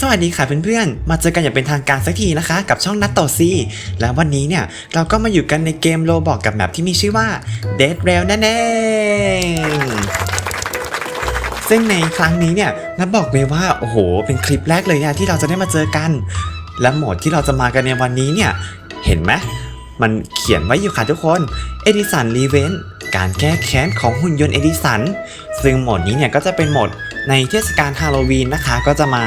สวัสดีค่ะเพื่อนๆ มาเจอกันอย่างเป็นทางการสักทีนะคะ กับช่องนัตโตซีและวันนี้เนี่ย เราก็มาอยู่กันในเกมโลบอกกับแมปที่มีชื่อว่า Dead Rail นั่นเองซึ่งในครั้งนี้เนี่ยนัทบอกเลยว่าโอ้โห เป็นคลิปแรกเลยเนี่ยที่เราจะได้มาเจอกัน และโหมดที่เราจะมากันในวันนี้เนี่ย เห็นไหมมันเขียนไว้อยู่ค่ะทุกคนเอดิสันรีเวนการแก้แค้นของหุ่นยนต์เอดิสันซึ่งโหมดนี้เนี่ยก็จะเป็นโหมดในเทศกาลฮาโลวีนนะคะ ก็จะมา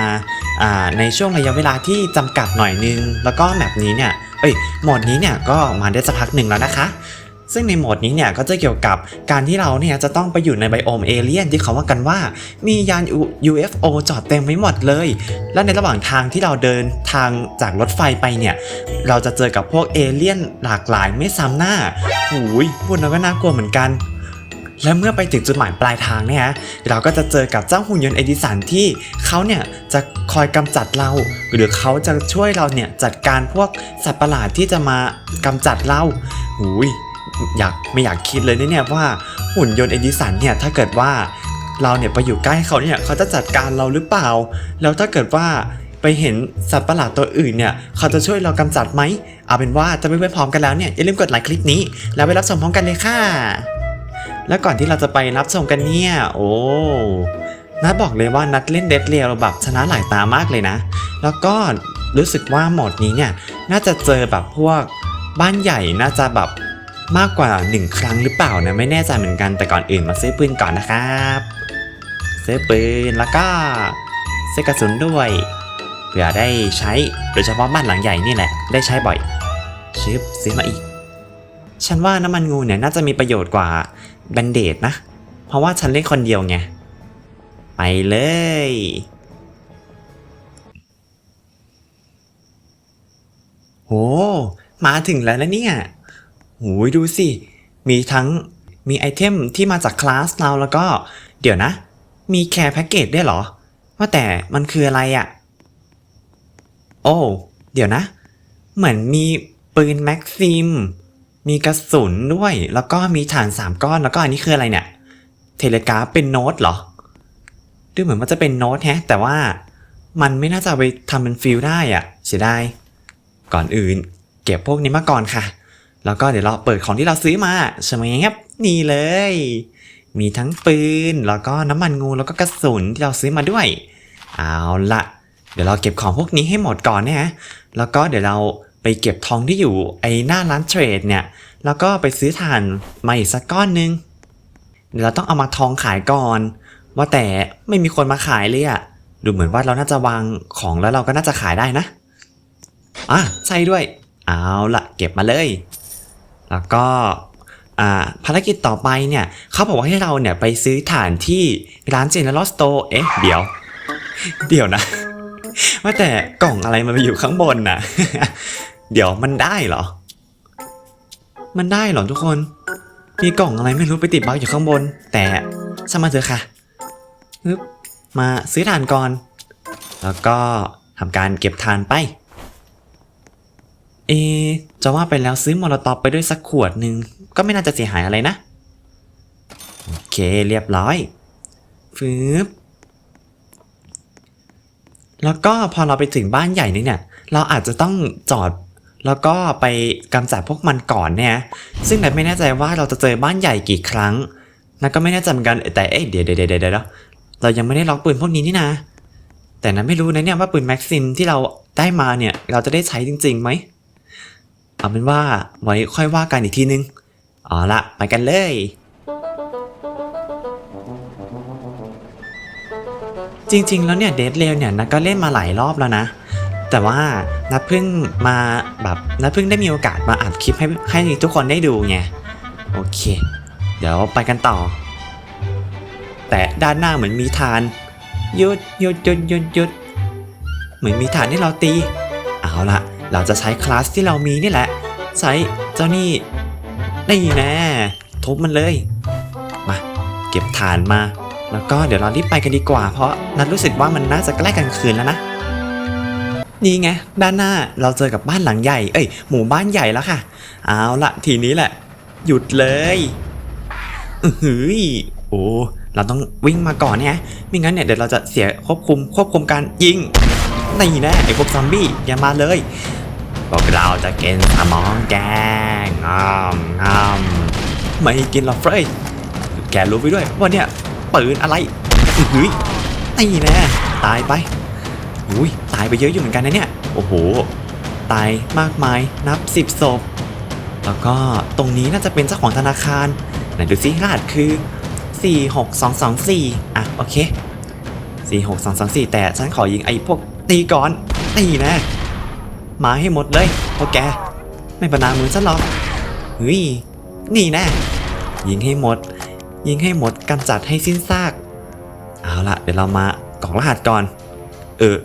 ในช่วงระยะเวลาที่จำกัดหน่อยนึง แล้วก็แมปนี้เนี่ยเอ้ยโหมดนี้เนี่ยก็มาได้สักพักหนึ่งแล้วนะคะ ซึ่งในโหมดนี้เนี่ยก็จะเกี่ยวกับการที่เราเนี่ยจะต้องไปอยู่ในไบโอมเอเลียนที่เขาว่ากันว่า มียาน UFO จอดเต็มไว้หมดเลย และในระหว่างทางที่เราเดินทางจากรถไฟไปเนี่ยเราจะเจอกับพวกเอเลี่ยนหลากหลายไม่ซ้ำหน้าหูยพูดแล้วก็น่ากลัวเหมือนกัน และเมื่อไปถึงจุดหมายปลายทางเนี่ยฮะเราก็จะเจอกับเจ้าหุ่นยนต์เอดิสันที่เขาเนี่ยจะคอยกำจัดเรา หรือเขาจะช่วยเราเนี่ยจัดการพวกสัตว์ประหลาดที่จะมากำจัดเราหูยอยากไม่อยากคิดเลยนะเนี่ยว่าหุ่นยนต์เอดิสันเนี่ยถ้าเกิดว่าเราเนี่ยไปอยู่ใกล้เขาเนี่ยเขาจะจัดการเราหรือเปล่า แล้วถ้าเกิดว่าไปเห็นสัตว์ประหลาดตัวอื่นเนี่ยเขาจะช่วยเรากำจัดไหม เอาเป็นว่าจะไปไปพร้อมกันแล้วเนี่ยอย่าลืมกดไลค์คลิปนี้ แล้วไปรับชมพร้อมกันเลยค่ะ แล้วก่อนที่เราจะไปรับชมกันเนี่ย โอ้นัดบอกเลยว่านัดเล่นเดดเรียลแบบชนะหลายตามากเลยนะ แล้วก็รู้สึกว่าโหมดนี้เนี่ย น่าจะเจอแบบพวกบ้านใหญ่น่าจะแบบมากกว่า 1 ครั้งหรือเปล่านะไม่แน่ใจเหมือนกันแต่ก่อนอื่นมาซื้อปืนก่อนนะครับซื้อปืนแล้วก็ซื้อกระสุนด้วยเผื่อได้ใช้โดยเฉพาะบ้านหลังใหญ่นี่แหละ ได้ใช้บ่อยชิปซื้อมาอีก ฉันว่าน้ำมันงูเนี่ยน่าจะมีประโยชน์กว่า แบนเดดนะ เพราะว่าฉันเล่นคนเดียวไง ไปเลย โห มาถึงแล้วนะเนี่ยโหยดูสิ มีทั้งมีไอเทมที่มาจากคลาสเราแล้วก็ เดี๋ยวนะ มีแคร์แพ็กเกจด้วยเหรอ ว่าแต่มันคืออะไรอะ่ะ โอ้ เดี๋ยวนะ เหมือนมีปืนแม็กซิม มีกระสุนด้วย แล้วก็มีฐาน3ก้อน แล้วก็อันนี้คืออะไรเนี่ย เทเลกราฟเป็นโน้ตเหรอ ดูเหมือนมันจะเป็นโน้ตแฮะ แต่ว่ามันไม่น่าจะไปทำเป็นฟิลได้อะเสียดาย ก่อนอื่น เก็บพวกนี้มาก่อนค่ะ แล้วก็เดี๋ยวเราเปิดของที่เราซื้อมาใช่ไหมครับนี่เลย มีทั้งปืน แล้วก็น้ำมันงู แล้วก็กระสุนที่เราซื้อมาด้วย เอาละเดี๋ยวเราเก็บของพวกนี้ให้หมดก่อนนะฮะ แล้วก็เดี๋ยวเรา ไปเก็บทองที่อยู่ไอ้หน้าร้านเทรดเนี่ย แล้วก็ไปซื้อถ่านมาอีกสักก้อนนึงเดี๋ยวเราต้องเอามาทองขายก่อน ว่าแต่ไม่มีคนมาขายเลยอะดูเหมือนว่าเราน่าจะวางของแล้วเราก็น่าจะขายได้นะอะใช่ด้วย เอาละเก็บมาเลย แล้วก็อ่าภารกิจต่อไปเนี่ยเขาบอกว่าให้เราเนี่ยไปซื้อถ่านที่ร้าน General Store เอ๊ะเดี๋ยว เดี๋ยวนะ ว่าแต่กล่องอะไรมันไปอยู่ข้างบนน่ะ เดี๋ยวมันได้เหรอ มันได้เหรอทุกคน มีกล่องอะไรไม่รู้ไปติดบั๊กอยู่ข้างบน แต่ช่างมาเถอะค่ะฮึบมาซื้อถ่านก่อน แล้วก็ทำการเก็บถ่านไป เอ จะว่าไปแล้วซื้อมอลตอปไปด้วยสักขวดหนึ่งก็ไม่น่าจะเสียหายอะไรนะ โอเคเรียบร้อยฟืบแล้วก็พอเราไปถึงบ้านใหญ่นี่เนี่ย เราอาจจะต้องจอด แล้วก็ไปกำจัดพวกมันก่อนเนี่ย ซึ่งนัทไม่แน่ใจว่าเราจะเจอบ้านใหญ่กี่ครั้งนัทก็ไม่แน่ใจเหมือนกันแต่เอ๊ะเดี๋ยวเดี๋ยวเดี๋ยวเดี๋ยวเรายังไม่ได้ล็อกปืนพวกนี้นี่นะ แต่นัทไม่รู้นะเนี่ยว่าปืนแม็กซิมที่เราได้มาเนี่ยเราจะได้ใช้จริงๆไหมเอาเป็นว่าไว้ค่อยว่ากันอีกทีนึงเอาละไปกันเลยจริงๆ แล้วเนี่ยเดทเรลเนี่ยนัทก็เล่นมาหลายรอบแล้วนะ แต่ว่านัทเพิ่งมาแบบนัทเพิ่งได้มีโอกาสมาอัดคลิปให้ให้ทุกคนได้ดูไงโอเค เดี๋ยวไปกันต่อ แต่ด้านหน้าเหมือนมีฐานหยุดหยุดหยุดหยุดหยุดเหมือนมีฐานให้เราตี เอาละเราจะใช้คลาสที่เรามีนี่แหละ ใช้เจ้านี่นี่แน่ทุบมันเลยมาเก็บฐานมา แล้วก็เดี๋ยวเรารีบไปกันดีกว่า เพราะนัทรู้สึกว่ามันน่าจะใกล้กลางคืนแล้วนะ นี่ไง ด้านหน้าเราเจอกับบ้านหลังใหญ่ เอ้ย หมู่บ้านใหญ่แล้วค่ะ เอาละทีนี้แหละ หยุดเลยอือหือโอ้ เราต้องวิ่งมาก่อนเนี่ยไม่งั้นเนี่ยเดี๋ยวเราจะเสียควบคุมควบคุมการยิงนี่แน่ไอ้พวกซอมบี้อย่ามาเลยพวกเราจะกินสมองแกงงมงามไม่กินหรอกเฟรยแกรู้ไปด้วยว่าเนี่ยปืนอะไรอื้อหือนี่แน่ตายไป อุ้ยตายไปเยอะอยู่เหมือนกันนะเนี่ย โอ้โห ตายมากมายนับสิบศพ แล้วก็ตรงนี้น่าจะเป็นเจ้าของธนาคาร ไหนดูซิรหัสคือ 46224 อะ โอเค 46224 แต่ฉันขอยิงไอ้พวกตีก่อนตีนะ มาให้หมดเลยพวกแก ไม่ประนามมือฉันหรอกเฮ้ยนี่แน่ยิงให้หมด ยิงให้หมดกำจัดให้สิ้นซาก เอาละเดี๋ยวเรามากรอกรหัสก่อน เออ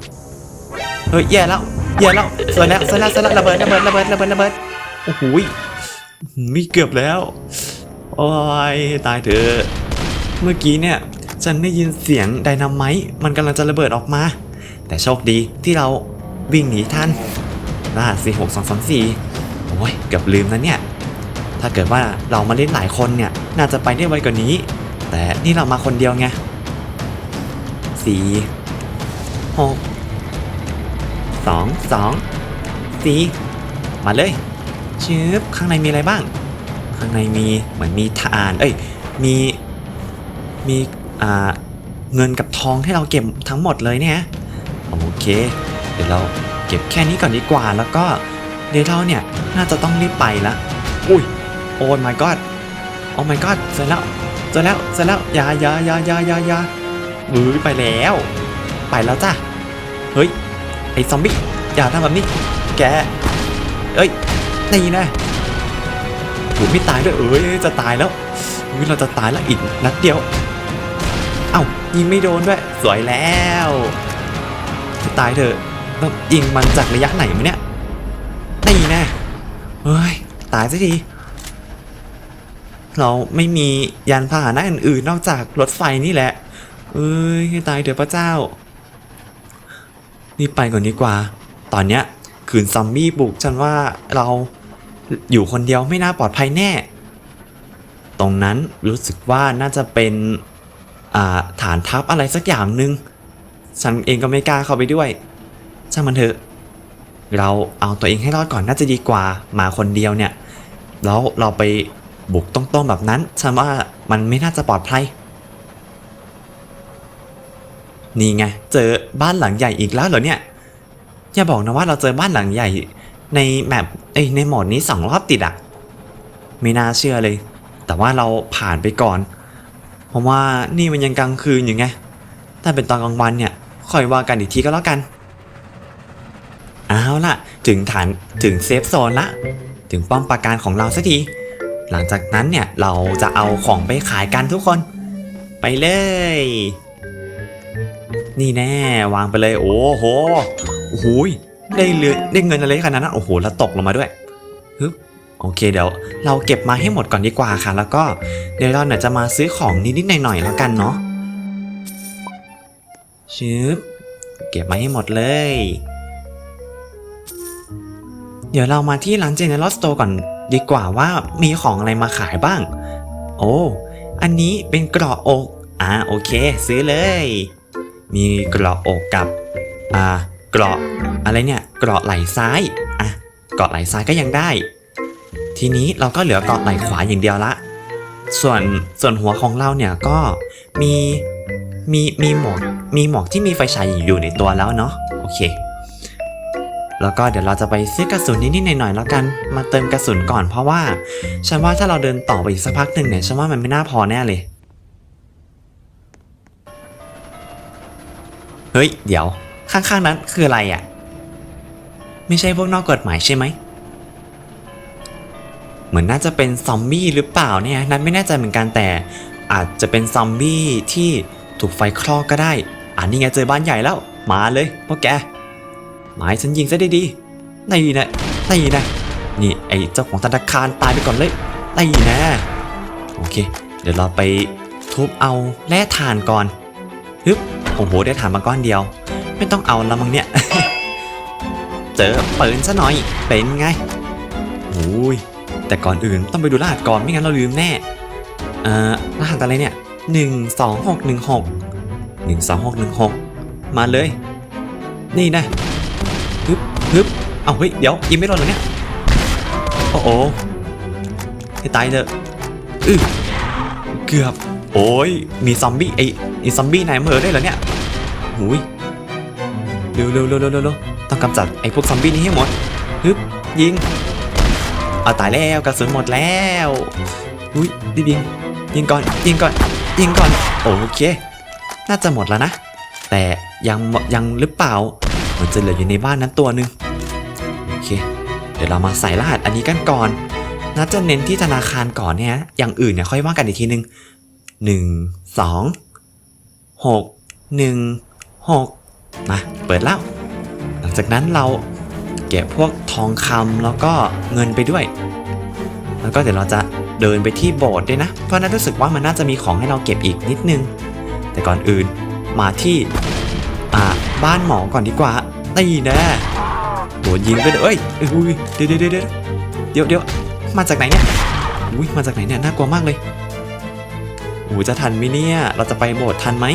เฮ้ยแย่แล้วแย่แล้วสวยแล้วสวยแล้วสวยแล้วระเบิดระเบิดระเบิดระเบิดระเบิดโอ้โหมีเกือบแล้วโอ้ยตายเถอะเมื่อกี้เนี่ยฉันได้ยินเสียงไดนาไมต์มันกำลังจะระเบิดออกมา แต่โชคดีที่เราวิ่งหนีทันรหัสสี่หกสองสองสี่โอ้ยเกือบลืมนะเนี่ย ถ้าเกิดว่าเรามาเล่นหลายคนเนี่ยน่าจะไปได้ไวกว่านี้ แต่นี่เรามาคนเดียวไงสี่หก สองสองสี่มาเลยชืบข้างในมีอะไรบ้าง ข้างในมีเหมือนมีทานเอ้ยมีมีอ่าเงินกับทองให้เราเก็บทั้งหมดเลยเนี่ยโอเค เดี๋ยวเราเก็บแค่นี้ก่อนดีกว่า แล้วก็เดี๋ยวเราเนี่ยน่าจะต้องรีบไปละอุ้ยโอ้ my god โอ้ my god เสร็จแล้วเสร็จแล้วเสร็จแล้วอยายายายายายาบื้อไปแล้ว ไปแล้วจ้ะเฮ้ย อ้ซอมบี้อย่าทำแบบนี้ แก เอ้ย นี่นะหูไม่ตายด้วยเอ้ยจะตายแล้วอุ๊ยเราจะตายแล้วอีกนัดเดียว เอ้ายิงไม่โดนด้วย สวยแล้วจะตายเถอะต้องยิงมันจากระยะไหนมาเนี่ยนี่น่เฮ้ยตายสักทีเราไม่มียานพาหนะอื่นๆนอกจากรถไฟนี่แหละ เอ้ยให้ตายเถอะพระเจ้า นี่ไปก่อนดีกว่า ตอนเนี้ยขืนซอมบี้บุกฉันว่าเราอยู่คนเดียวไม่น่าปลอดภัยแน่ ตรงนั้นรู้สึกว่าน่าจะเป็นฐานทัพอะไรสักอย่างหนึ่งฉันเองก็ไม่กล้าเข้าไปด้วยช่างมันเถอะ เราเอาตัวเองให้รอดก่อนน่าจะดีกว่ามาคนเดียวเนี่ย แล้วเราไปบุกตรงๆแบบนั้นฉันว่ามันไม่น่าจะปลอดภัย นี่ไง เจอบ้านหลังใหญ่อีกแล้วเหรอเนี่ย อย่าบอกนะว่าเราเจอบ้านหลังใหญ่ ในแมปเอ้ยในโหมดนี้สองรอบติดอะไม่น่าเชื่อเลย แต่ว่าเราผ่านไปก่อน เพราะว่านี่มันยังกลางคืนอยู่ไง ถ้าเป็นตอนกลางวันเนี่ย ค่อยว่ากันอีกทีก็แล้วกันเอาล่ะ ถึงฐานถึงเซฟโซนละ ถึงป้อมปราการของเราสักที หลังจากนั้นเนี่ย เราจะเอาของไปขายกันทุกคน ไปเลย นี่แน่วางไปเลยโอ้โหโอ้โหยได้เรือได้เงินอะไรขนาดนั้นโอ้โหแล้วตกลงมาด้วยฮึบโอเคเดี๋ยวเราเก็บมาให้หมดก่อนดีกว่าค่ะ แล้วก็เดี๋ยวเราเนี่ยจะมาซื้อของนิดๆหน่อยๆแล้วกันเนาะชึบเก็บมาให้หมดเลย เดี๋ยวเรามาที่ร้านเจเนอเรลสโตร์ก่อนดีกว่าว่ามีของอะไรมาขายบ้าง โอ้ อันนี้เป็นกราะอก อ่าโอเค ซื้อเลย มีเกราะอกกับ อ่า เกราะอะไรเนี่ย เกราะไหล่ซ้าย อะ เกราะไหล่ซ้ายก็ยังได้ ทีนี้เราก็เหลือเกราะไหล่ขวาอย่างเดียวละ ส่วนส่วนหัวของเราเนี่ยก็มีมีมีหมวกมีหมวกที่มีไฟฉายอยู่ในตัวแล้วเนาะโอเค แล้วก็เดี๋ยวเราจะไปซื้อกระสุนนิดๆหน่อยๆแล้วกันมาเติมกระสุนก่อนเพราะว่าฉันว่าถ้าเราเดินต่อไปอีกสักพักหนึ่งเนี่ยฉันว่ามันไม่น่าพอแน่เลย ฮ้ย เดี๋ยว ข้างๆนั้นคืออะไรอะ่ะ ไม่ใช่พวกนอกกฎหมายใช่ไหม เหมือนน่าจะเป็นซอมบี้หรือเปล่าเนี่ยนัทไม่แน่ใจเหมือนกันแต่ อาจจะเป็นซอมบี้ที่ถูกไฟคลอกก็ได้อ่านี่ไงเจอบ้านใหญ่แล้ว มาเลยพวกแกหมายฉันยิงซะดีๆนี่นะนี่นะนี่ไอเจ้าของธนาคารตายไปก่อนเลยนี่นะ โอเค เดี๋ยวเราไปทุบเอาแร่ถ่านก่อน ฮึบโอ้โหได้ถานมาก้อนเดียว ไม่ต้องเอาแล้วมั้งเนี่ย เจอปืนซะหน่อย เป็นไงโอ้ยแต่ก่อนอื่นต้องไปดูรหัสก่อนไม่งั้นเราลืมแน่เอ่อรหัสอะไรเนี่ยหนึ่งสองหกหนึ่งหกหนึ่งสองหกหนึ่งหกมาเลย นี่นะฮึบฮึบเอาเฮ้ยเดี๋ยวยิงไม่โดนหรอเนี่ยโอ้โหให้ตายเถอะอือเกือบ โอ้ยมีซอมบี้ไอ อ้ซอมบี้นายอำเภอได้เหรอเนี่ยหุยเร็วเร็วเร็วเร็วเร็วต้องกำจัดไอ้พวกซอมบี้นี้ให้หมดฮึบยิงเอาตายแล้วกระสุนหมดแล้วอุ้ยรีบยิงยิงก่อนยิงก่อนยิงก่อนโอเค น่าจะหมดแล้วนะ แต่ยังยังหรือเปล่ามันจะเหลืออยู่ในบ้านนั้นตัวหนึ่งโอเค เดี๋ยวเรามาใส่รหัสอันนี้กันก่อนน่าจะเน้นที่ธนาคารก่อนเนี่ยอย่างอื่นเนี่ยค่อยว่ากันอีกทีนึงหนึ่งสอง หกหนึ่งหกมาเปิดแล้ว หลังจากนั้นเราเก็บพวกทองคำแล้วก็เงินไปด้วย แล้วก็เดี๋ยวเราจะเดินไปที่โบสถ์ด้วยนะ เพราะนั้นรู้สึกว่ามันน่าจะมีของให้เราเก็บอีกนิดนึง แต่ก่อนอื่นมาที่อ่าบ้านหมอก่อนดีกว่าตีแน่โดนยิงไปเลยเอ้ยเอ้ยอุ้ยเดี๋ยวเดี๋ยวเดี๋ยวเดี๋ยวเดี๋ยวมาจากไหนเนี่ยอุ้ยมาจากไหนเนี่ยน่ากลัวมากเลย โอ้ยจะทันไหมเนี่ย เราจะไปโบสถ์ทันไหม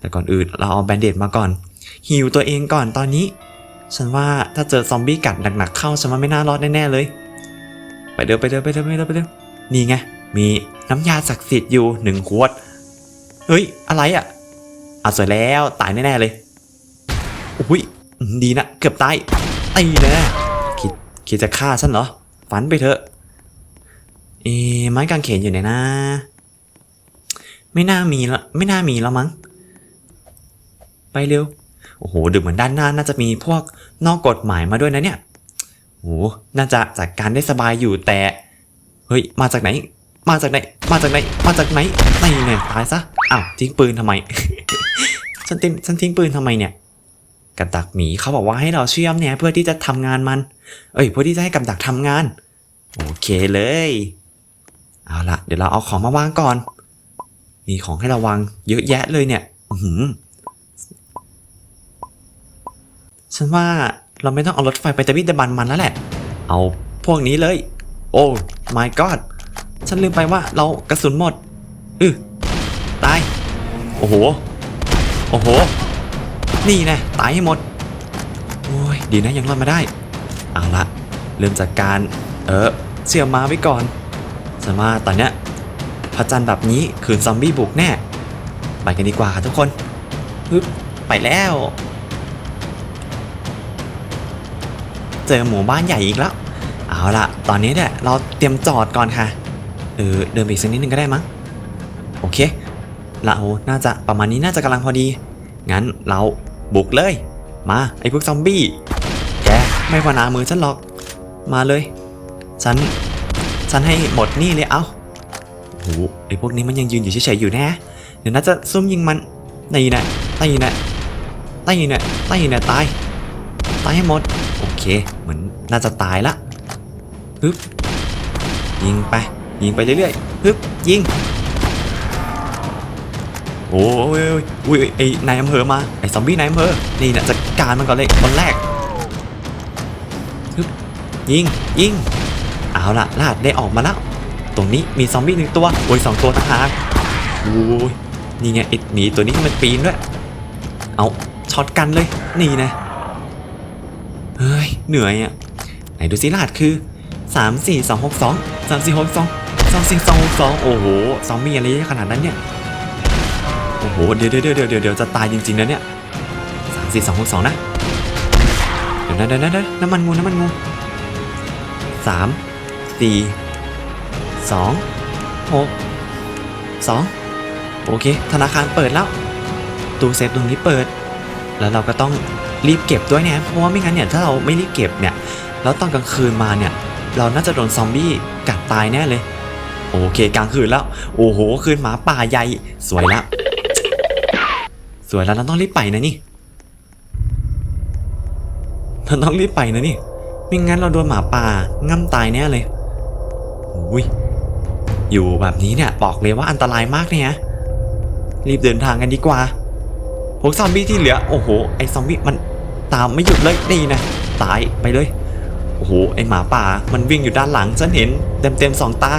แต่ก่อนอื่นเราเอาแบนเดดมาก่อนฮิวตัวเองก่อนตอนนี้ ฉันว่าถ้าเจอซอมบี้กัดหนักๆเข้าฉันว่าไม่น่ารอดแน่ๆเลย ไปเดินไปเดินไปเดินไปเดินไปเดินนี่ไง มีน้ำยาศักดิ์สิทธิ์อยู่หนึ่งขวด เฮ้ย อะไรอะอะสวยแล้วตายแน่ๆเลยอุ้ยดีนะ เกือบตายตีแน่คิดคิดจะฆ่าฉันเหรอ ฝันไปเถอะ เอ๊ไม้กางเขนอยู่ไหนนะ ไม่น่ามีละไม่น่ามีแล้วมั้ง ไปเร็ว โอ้โหดูเหมือนด้านหน้าน่าจะมีพวกนอกกฎหมายมาด้วยนะเนี่ยโอ้โหน่าจะจัดการได้สบายอยู่แต่ เฮ้ย มาจากไหน มาจากไหน มาจากไหน มาจากไหนไม่เนี่ยตายซะ อ้าวทิ้งปืนทำไม ฉันทิ้งฉันทิ้งปืนทำไมเนี่ย กับดักหมีเขาบอกว่าให้เราเชื่อมเนี่ยเพื่อที่จะทำงานมัน เอ้ยเพื่อที่จะให้กับดักทำงาน โอเคเลย เอาละเดี๋ยวเราเอาของมาวางก่อน มีของให้ราวางเยอะแยะเลยเนี่ยหืฉันว่าเราไม่ต้องเอารถไฟไปตะวิตะบันมันแล้วแหละ เอาพวกนี้เลย โอ้ my god ฉันลืมไปว่าเรากระสุนหมด อือตาย โอ้โห โอ้โห นี่นะตายให้หมด โอ้ย ดีนะยังรอดมาได้ เอาละเริ่มจากการ เออเชื่อมาไว้ก่อนฉันว่าตอนเนี้ย พระจันทร์แบบนี้คืนซอมบี้บุกแน่ ไปกันดีกว่าค่ะทุกคนปึ๊บไปแล้ว เจอหมู่บ้านใหญ่อีกแล้ว เอาละตอนนี้เนี่ยเราเตรียมจอดก่อนค่ะเออเดินไปอีกสักนิดนึงก็ได้มั้ง โอเคเราน่าจะประมาณนี้น่าจะกำลังพอดี งั้นเราบุกเลย มาไอ้พวกซอมบี้ แกไม่พอนามือฉันหรอก มาเลย ฉัน ฉันให้หมดนี่เลยเอ้า หไอ้พวกนี้มันยังยืนอยู่เฉยๆอยู่น่เดี๋ยวน่าจะซุ่มยิงมันตีนะตีนะตีนะตีนะตาย ตายให้หมด โอเค เหมือนน่าจะตายละฮึบยิงไป ยิงไปเรื่อยๆฮึบยิง โอ้ยอ้ยโอ้ยไอ้นายอำเภอมา ไอ้ซอมบี้นายอำเภอ นี่นะจัดการมันก่อนเลยคนแรกฮึบยิงยิง เอาละลาดได้ออกมาแล้ว ตรงนี้มีซอมบี้หนึ่งตัวโอ้ยสองตัวต่างหากโอ้ยนี่ไงไอ้หมีตัวนี้มันปีนด้วยเอาช็อตกันเลยนี่นะเฮ้ยเหนื่อยอะไหนดูสิรหัสคือ 3 4 2 6 2 3 4 6 2 3 4 2 6 2โอ้โหซอมบี้อะไรเยอะขนาดนั้นเนี่ยโอ้โหเดี๋ยวเดี๋ยวเดี๋ยวเดี๋ยวเดี๋ยวจะตายจริงๆนะเนี่ยสามสี่สองหกสองนะเดี๋ยวนะเดี๋ยวนะน้ำมันงูน้ำมันงูสามสี่ สองหกสองโอเค ธนาคารเปิดแล้ว ตู้เซฟตรงนี้เปิด แล้วเราก็ต้องรีบเก็บด้วยเนี่ยเพราะว่าไม่งั้นเนี่ยถ้าเราไม่รีบเก็บเนี่ยแล้วตอนกลางคืนมาเนี่ย เราน่าจะโดนซอมบี้กัดตายแน่เลย โอเคกลางคืนแล้ว โอ้โหคืนหมาป่าใหญ่สวยแล้วสวยแล้วเราต้องรีบไปนะนี่เราต้องรีบไปนะนี่ไม่งั้นเราโดนหมาป่าง่ำตายแน่เลยอุ้ย อยู่แบบนี้เนี่ยบอกเลยว่าอันตรายมากเนี่ยะรีบเดินทางกันดีกว่าพวกซอมบี้ที่เหลือโอ้โหไอซอมบี้มันตามไม่หยุดเลยนี่นะตายไปเลยโอ้โหไอหมาป่ามันวิ่งอยู่ด้านหลังฉันเห็นเต็มเต็มสองตา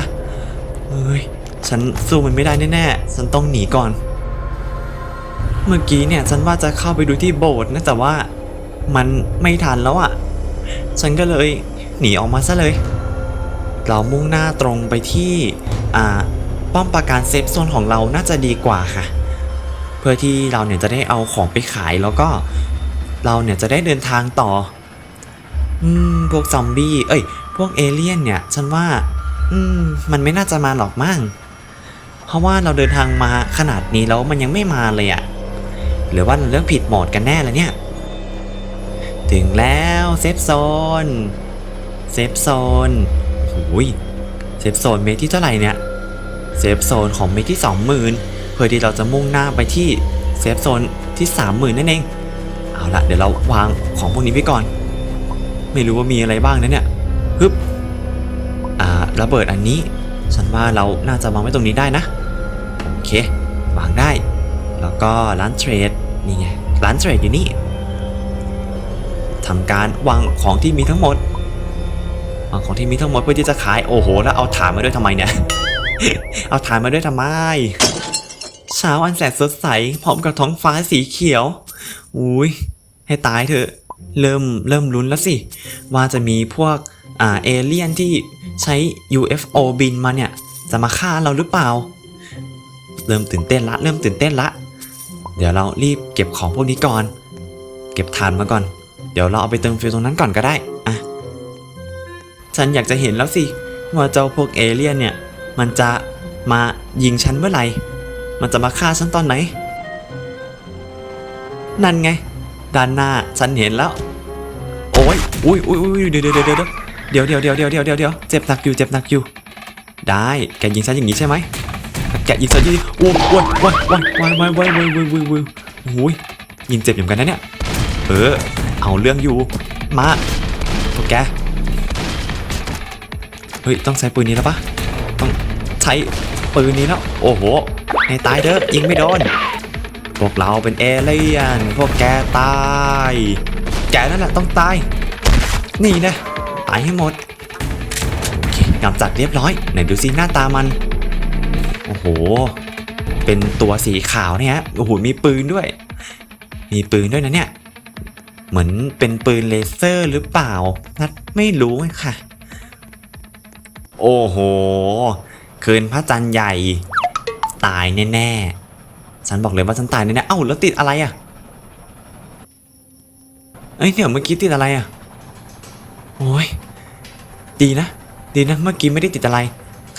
เฮ้ยฉันสู้มันไม่ได้แน่ๆฉันต้องหนีก่อน เมื่อกี้เนี่ยฉันว่าจะเข้าไปดูที่โบสถ์นะแต่ว่ามันไม่ทันแล้วอะ่ะฉันก็เลยหนีออกมาซะเลย เรามุ่งหน้าตรงไปที่ อ่าป้อมปราการเซฟโซนของเราน่าจะดีกว่าค่ะ เพื่อที่เราเนี่ยจะได้เอาของไปขายแล้วก็เราเนี่ยจะได้เดินทางต่อ อืม พวกซอมบี้ เอ้ย พวกเอเลี่ยนเนี่ย ฉันว่า อืม มันไม่น่าจะมาหรอกมั่ง เพราะว่าเราเดินทางมาขนาดนี้แล้วมันยังไม่มาเลยอะหรือว่าเราเลือกผิดโหมดกันแน่แล้วเนี่ย ถึงแล้วเซฟโซน เซฟโซนหูย ฟโซนเมตรที่เท่าไหร่เนี่ยเซฟโซนของเมตรที่ 20,000 เพื่อที่เราจะมุ่งหน้าไปที่เซฟโซนที่ 30,000 นั่นเอง เอาละเดี๋ยวเราวางของพวกนี้ไว้ก่อน ไม่รู้ว่ามีอะไรบ้างนะเนี่ยฮึบอ่าระเบิดอันนี้ฉันว่าเราน่าจะวางไว้ตรงนี้ได้นะ โอเค วางได้ แล้วก็ร้านเทรดนี่ไงร้านเทรดอยู่นี่ทำการวางของที่มีทั้งหมด วางของที่มีทั้งหมดเพื่อที่จะขายโอ้โห แล้วเอาฐานมาด้วยทำไมเนี่ย เอาฐานมาด้วยทำไมเช้าอันแสนสดใสพร้อมกับท้องฟ้าสีเขียว อุ้ยให้ตายเถอะ เริ่มเริ่มลุ้นแล้วสิ ว่าจะมีพวกอ่าเอเลี่ยนที่ใช้ UFO บินมาเนี่ย จะมาฆ่าเราหรือเปล่า เริ่มตื่นเต้นละ เริ่มตื่นเต้นละ เดี๋ยวเรารีบเก็บของพวกนี้ก่อน เก็บฐานมาก่อน เดี๋ยวเราเอาไปเติมฟิวตรงนั้นก่อนก็ได้ อะ ฉันอยากจะเห็นแล้วสิ ว่าเจ้าพวกเอเลี่ยนเนี่ย มันจะมายิงฉันเมื่อไหร่ มันจะมาฆ่าฉันตอนไหน นั่นไง ด้านหน้าฉันเห็นแล้ว โอ้ยอุ้ยอุ้ยอุ้ยเดี๋ยวเดี๋ยวเดี๋ยวเดี๋ยวเดี๋ยวเดี๋ยวเดี๋ยวเดี๋ยวเดี๋ยวเดี๋ยวเจ็บหนักอยู่เจ็บหนักอยู่ ได้แกยิงฉันอย่างนี้ใช่ไหมแกยิงฉันย่างโอ้ยโอ้ยโอ้ยโอ้ยโอ้ยโอ้ยโอ้ยโอ้ยโอ้ยโอ้ยโอ้ยโอ้ยยิงเจ็บอยู่เหมือนกันนะเนี่ย เออ เอาเรื่องอยู่ มาพวกแก ฮ้ยต้องใช้ปืนนี้แล้วปะต้องใช้ปืนนี้แล้ว โอ้โหให้ตายเด้อยิงไม่โดน พวกเราเป็นเอเลี่ยนพวกแกตาย แกนั่นแหละต้องตาย นี่นะตายให้หมดกำจัดเรียบร้อยไหนดูซิหน้าตามัน โอ้โห เป็นตัวสีขาวเนี่ยโอ้โหมีปืนด้วย มีปืนด้วยนะเนี่ย เหมือนเป็นปืนเลเซอร์หรือเปล่า นัดไม่รู้ค่ะ โอ้โห คืนพระจันทร์ใหญ่ ตายแน่ๆ ฉันบอกเลยว่าฉันตายแน่ๆ เอ้าแล้วติดอะไรอะ เอ้ยเดี๋ยวเมื่อกี้ติดอะไรอะ โอ้ย ดีนะ ดีนะ เมื่อกี้ไม่ได้ติดอะไร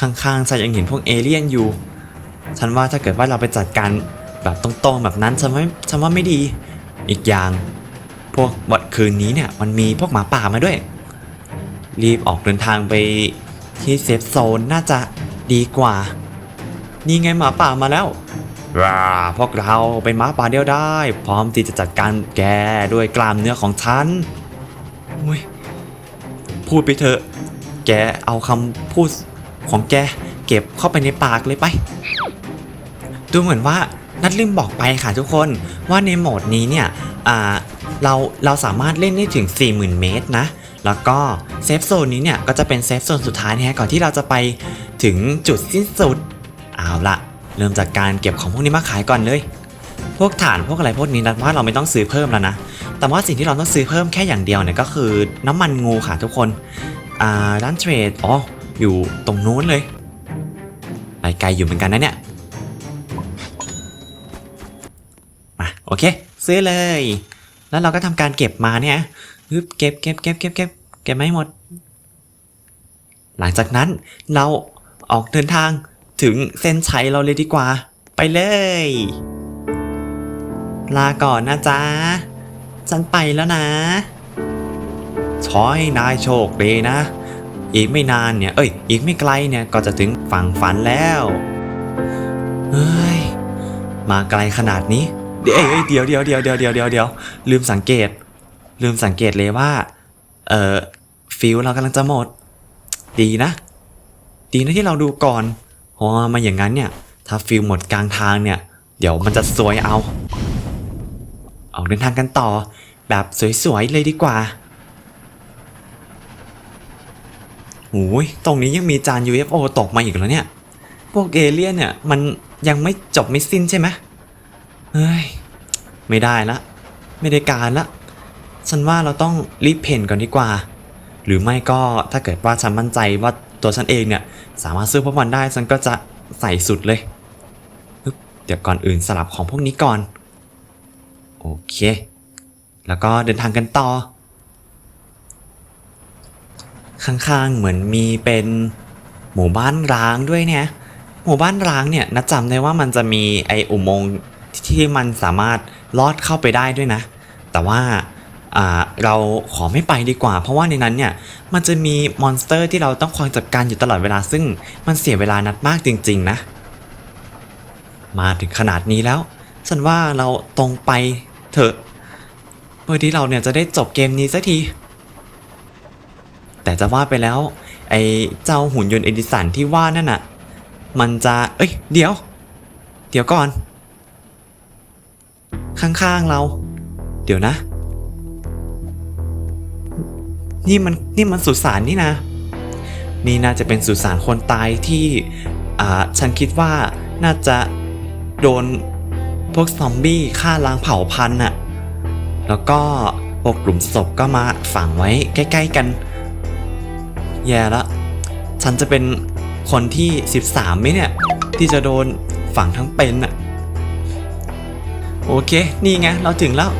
ข้างๆฉันยังเห็นพวกเอเลี่ยนอยู่ ฉันว่าถ้าเกิดว่าเราไปจัดการแบบตรงๆแบบนั้นฉันว่าฉันว่าไม่ดี อีกอย่าง พวกวันคืนนี้เนี่ยมันมีพวกหมาป่ามาด้วย รีบออกเดินทางไป ที่เซฟโซนน่าจะดีกว่า นี่ไงหมาป่ามาแล้วว้าพวกเราเป็นหมาป่าเดียวได้ พร้อมที่จะจัดการแกด้วยกล้ามเนื้อของฉันอุ้ยพูดไปเถอะ แกเอาคำพูดของแกเก็บเข้าไปในปากเลยไป ดูเหมือนว่านัดลืมบอกไปค่ะทุกคนว่าในโหมดนี้เนี่ยเราเราสามารถเล่นได้ถึง 40,000 เมตรนะ แล้วก็เซฟโซนนี้เนี่ยก็จะเป็นเซฟโซนสุดท้ายนะฮะก่อนที่เราจะไปถึงจุดสิ้นสุดเอาละเริ่มจากการเก็บของพวกนี้มาขายก่อนเลย พวกฐานพวกอะไรพวกนี้นัดว่าเราไม่ต้องซื้อเพิ่มแล้วนะ แต่ว่าสิ่งที่เราต้องซื้อเพิ่มแค่อย่างเดียวเนี่ยก็คือน้ำมันงูค่ะทุกคนอ่าร้านเทรดอ๋ออยู่ตรงนู้นเลยไปไกลอยู่เหมือนกันนะเนี่ยมาโอเค ซื้อเลย แล้วเราก็ทำการเก็บมาเนี่ย ฮึบเก็บเก็บเก็บเก็บเก็บเก็บไม่หมด หลังจากนั้นเราออกเดินทางถึงเส้นชัยเราเลยดีกว่า ไปเลย ลาก่อนนะจ๊ะ ฉันไปแล้วนะขอให้นายโชคดีนะ อีกไม่นานเนี่ย เอ้ย อีกไม่ไกลเนี่ย ก็จะถึงฝั่งฝันแล้วเฮ้ย มาไกลขนาดนี้ เดี๋ยวเอ้ยเดี๋ยวเดี๋ยวเดี๋ยวเดี๋ยวเดี๋ยวเดี๋ยวเดี๋ยวลืมสังเกต ลืมสังเกตเลยว่า เออฟิลเรากำลังจะหมด ดีนะ ดีนะที่เราดูก่อนเพราะมาอย่างนั้นเนี่ย ถ้าฟิลหมดกลางทางเนี่ย เดี๋ยวมันจะซวยเอาออกเดินทางกันต่อ แบบสวยๆเลยดีกว่าโอ้ยตรงนี้ยังมีจาน UFO ตกมาอีกแล้วเนี่ย พวกเอเลี่ยนเนี่ย มันยังไม่จบไม่สิ้นใช่ไหมเฮ้ย ไม่ได้ละ ไม่ได้การละ ฉันว่าเราต้องรีบเพนก่อนดีกว่า หรือไม่ก็ถ้าเกิดว่าฉันมั่นใจว่าตัวฉันเองเนี่ย สามารถซื้อพวกมันได้ฉันก็จะใส่สุดเลย เดี๋ยวก่อนอื่นสลับของพวกนี้ก่อน โอเค แล้วก็เดินทางกันต่อ ข้างๆเหมือนมีเป็นหมู่บ้านร้างด้วยเนี่ย หมู่บ้านร้างเนี่ยนัดจำได้ว่ามันจะมีไออุโมงค์ที่มันสามารถลอดเข้าไปได้ด้วยนะ แต่ว่า เราขอไม่ไปดีกว่า เพราะว่าในนั้นเนี่ยมันจะมีมอนสเตอร์ที่เราต้องคอยจัดการอยู่ตลอดเวลาซึ่งมันเสียเวลานัดมากจริง ๆ นะ มาถึงขนาดนี้แล้วฉันว่าเราตรงไปเถอะเพื่อที่เราเนี่ยจะได้จบเกมนี้สักที แต่จะว่าไปแล้ว ไอ้เจ้าหุ่นยนต์เอดิสันที่ว่านั่นน่ะ มันจะ เอ้ย เดี๋ยว เดี๋ยวก่อน ข้างๆเรา เดี๋ยวนะ นี่มันนี่มันสุสานนี่นะ นี่น่าจะเป็นสุสานคนตายที่อ่าฉันคิดว่าน่าจะโดนพวกซอมบี้ฆ่าล้างเผ่าพันธุ์น่ะ แล้วก็พวกกลุ่มศพก็มาฝังไว้ใกล้ ๆกัน แย่ละฉันจะเป็นคนที่ 13ไหมเนี่ย ที่จะโดนฝังทั้งเป็นน่ะ โอเค นี่ไง เราถึงแล้ว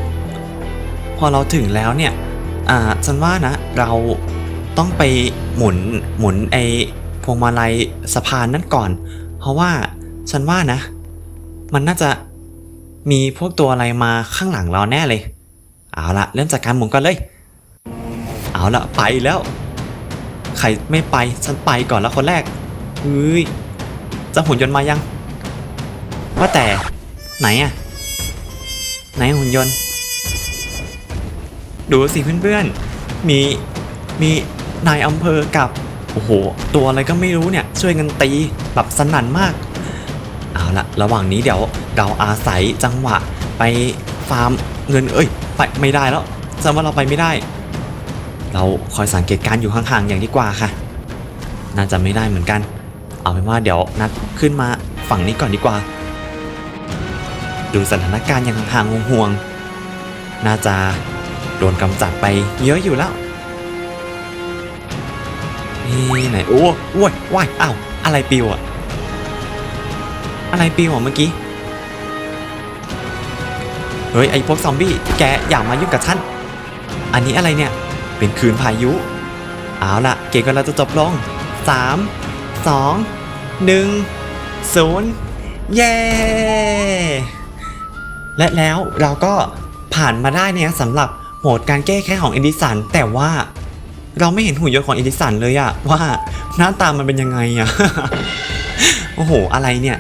พอเราถึงแล้วเนี่ย อ่าฉันว่านะ เราต้องไปหมุนหมุนไอพวงมาลัยสะพานนั่นก่อน เพราะว่าฉันว่านะ มันน่าจะมีพวกตัวอะไรมาข้างหลังเราแน่เลย เอาละเริ่มจากการหมุนก่อนเลย เอาละไปแล้ว ใครไม่ไปฉันไปก่อนแล้วคนแรกเฮ้ยจะหุ่นยนต์มายัง ว่าแต่ไหนอะไหนหุ่นยนต์ ดูสิเพื่อนๆ มีมีนายอำเภอกับ โอ้โห ตัวอะไรก็ไม่รู้เนี่ย ช่วยกันตีแบบสนั่นมาก เอาละระหว่างนี้เดี๋ยวเราอาศัยจังหวะไปฟาร์มเงินเอ้ย ไปไม่ได้แล้วจำว่าเราไปไม่ได้ เราคอยสังเกตการอยู่ห่างๆอย่างดีกว่าค่ะ น่าจะไม่ได้เหมือนกัน เอาเป็นว่าเดี๋ยวนัดขึ้นมาฝั่งนี้ก่อนดีกว่า ดูสถานการณ์อย่างห่างๆห่วงน่าจะ โดนกำจัดไปเยอะอยู่แล้วนี่ไหนโอ้โอ้ยว้ายอ้าวอะไรปิวอะอะไรปิวอะเมื่อกี้เฮ้ยไอพวกซอมบี้แกอย่ามายุ่งกับฉันอันนี้อะไรเนี่ยเป็นคืนพายุเอาล่ะเกมก็เราจะจบลง 3 2 1 0 เย้ และแล้วเราก็ผ่านมาได้เนี่ยสำหรับ โหมดการแก้แค้นของเอดิสันแต่ว่าเราไม่เห็นหุ่นยนต์ของเอดิสันเลยอะว่าหน้าตามันเป็นยังไงอะโอ้โห อะไรเนี่ย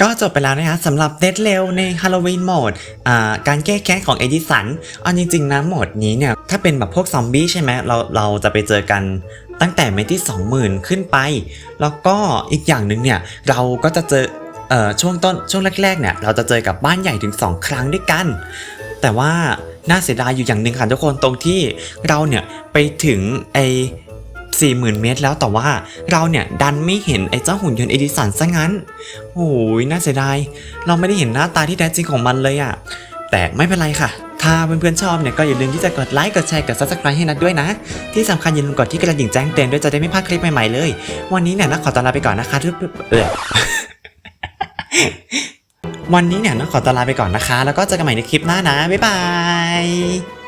ก็จบไปแล้วนะคะสำหรับเดดเ a ลใน Halloween โหมดการแก้แค้นของเอดิสันเอาจริงๆนะโหมดนี้เนี่ย ถ้าเป็นแบบพวกซอมบี้ใช่ไหมเราเราจะไปเจอกันตั้งแต่เมตที่ 20,000 ขึ้นไป แล้วก็อีกอย่างหนึ่งเนี่ย เราก็จะเจอเอ่อช่วงต้นช่วงแรกๆเนี่ยเราจะเจอกับบ้านใหญ่ถึง 2 ครั้งด้วยกัน แต่ว่า น่าเสียดายอยู่อย่างหนึ่งค่ะทุกคนตรงที่เราเนี่ยไปถึงไอ40,000 เมตรแล้วแต่ว่าเราเนี่ยดันไม่เห็นไอ้เจ้าหุ่นยนต์เอดิสันซะงั้นโอ้ยน่าเสียดาย เราไม่ได้เห็นหน้าตาที่แท้จริงของมันเลยอะแต่ไม่เป็นไรค่ะ ถ้าเพื่อนๆชอบเนี่ยก็อย่าลืมที่จะกดไลค์กดแชร์กด subscribe ให้นัดด้วยนะ ที่สำคัญอย่าลืมกดที่กระดิ่งแจ้งเตือนด้วยจะได้ไม่พลาดคลิปใหม่ๆเลย วันนี้เนี่ยนักขอตัวลาไปก่อนนะคะทุกเออ วันนี้เนี่ยน้องขอตวลาไปก่อนนะคะ แล้วก็เจอกันใหม่ในคลิปหน้านะบ๊ายบาย